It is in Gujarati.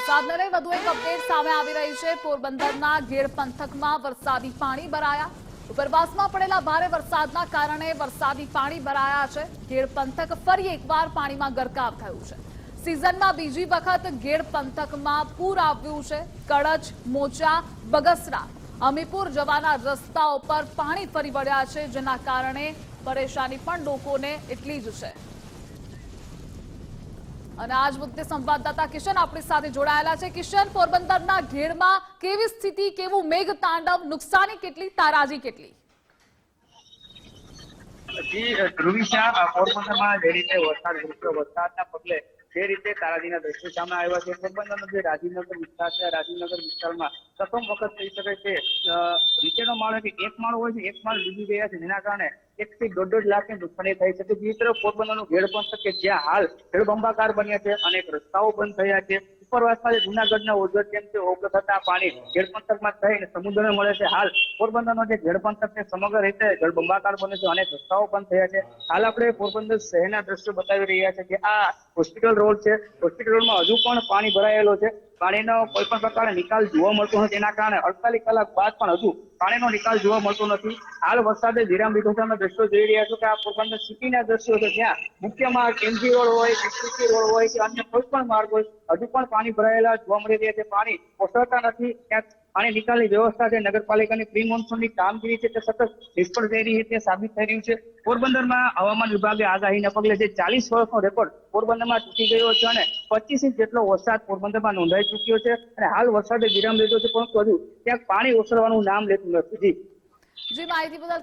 વરસાદને લઈ વધુ એક અપડેટ સામે આવી રહી છે. પોરબંદરના ગેડ પંથકમાં વરસાદી પાણી ભરાયા. ઉપરવાસમાં પડેલા ભારે વરસાદના કારણે વરસાદી પાણી ભરાયા છે. ગેડ પંથક ફરી એકવાર પાણીમાં ગરકાવ થયું છે. સિઝનમાં બીજી વખત ગેડ પંથકમાં પૂર આવ્યું છે. કડચ મોચા બગસરા અમીપુર જવાના રસ્તાઓ પર પાણી ફરી વળ્યા છે, જેના કારણે પરેશાની પણ લોકોને એટલી જ છે. અને આજ મુદ્દે સંવાદદાતા કિશન આપણી સાથે જોડાયેલા છે. કિશન, પોરબંદરના ઘેડમાં કેવી સ્થિતિ, કેવું મેઘ તાંડવ નુકસાની કેટલી, તારાજી કેટલી? ધ્રુવી શાહ પોરબંદરમાં જે રીતે વરસાદ વરસાદના પગલે જે રીતે તારાજીના દ્રશ્યો સામે આવ્યા છે, પોરબંદરનો જે રાજીનગર વિસ્તાર છે રાજીનગર વિસ્તારમાં પ્રથમ વખત કહી શકાય છે નીચેનો માળ કે એક માળ હોય છે, એક માળ ડૂબી ગયા છે, જેના કારણે એક થી દોઢ દોઢ લાખની નુકસાની થઈ શકે બીજી તરફ પોરબંદરનું ઘેડ પણ કે જ્યાં હાલ ઘેડબંબાકાર બન્યા છે, અનેક રસ્તાઓ બંધ થયા છે. ઉપરવાસમાં જે જુનાગઢના ઓઝર જેમ છે ઓગ થતા પાણી ઘેડ પંથકમાં થઈને સમુદ્રને મળે છે. હાલ પોરબંદરનો જે ઘેડ છે, સમગ્ર રીતે જળબંબાકાર બને છે. અનેક રસ્તાઓ પણ થયા છે. હાલ આપણે પોરબંદર શહેરના દ્રશ્યો બતાવી રહ્યા છે કે આ હોસ્પિટલ રોડ છે. હોસ્પિટલ રોડમાં હજુ પણ પાણી ભરાયેલો છે. પાણીનો કોઈ પણ પ્રકારનો નિકાલ જોવા મળતો નથી. એના કારણે અડતાલીસ કલાક બાદ પણ હજુ પાણીનો નિકાલ જોવા મળતો નથી. હાલ વરસાદે વિરામ લીધો છે. અમે દ્રશ્યો જોઈ રહ્યા છો કે આ પ્રકારના સિટીના દ્રશ્યો છે. જ્યાં મુખ્ય માર્ગ એમજી રોડ હોય કે રોડ હોય કે અન્ય કોઈ પણ માર્ગ હોય, હજુ પણ પાણી ભરાયેલા જોવા મળી રહ્યા છે. પાણી ઓસરતા નથી. ક્યાંક પાણી નિકાલની વ્યવસ્થા છે. નગરપાલિકાની પ્રી મોન્સૂનની કામગીરી છે તે સતત નિષ્ફળ થઈ રહી છે તે સાબિત થઈ રહ્યું છે. પોરબંદરમાં હવામાન વિભાગે આગાહીના પગલે જે ચાલીસ વર્ષનો રેકોર્ડ પોરબંદરમાં તૂટી ગયો છે અને પચીસ ઇંચ જેટલો વરસાદ પોરબંદરમાં નોંધાઈ ચૂક્યો છે અને હાલ વરસાદે વિરામ લીધો છે, પરંતુ હજુ ક્યાંક પાણી ઓસરવાનું નામ લેતું નથી. જે માહિતી બદલ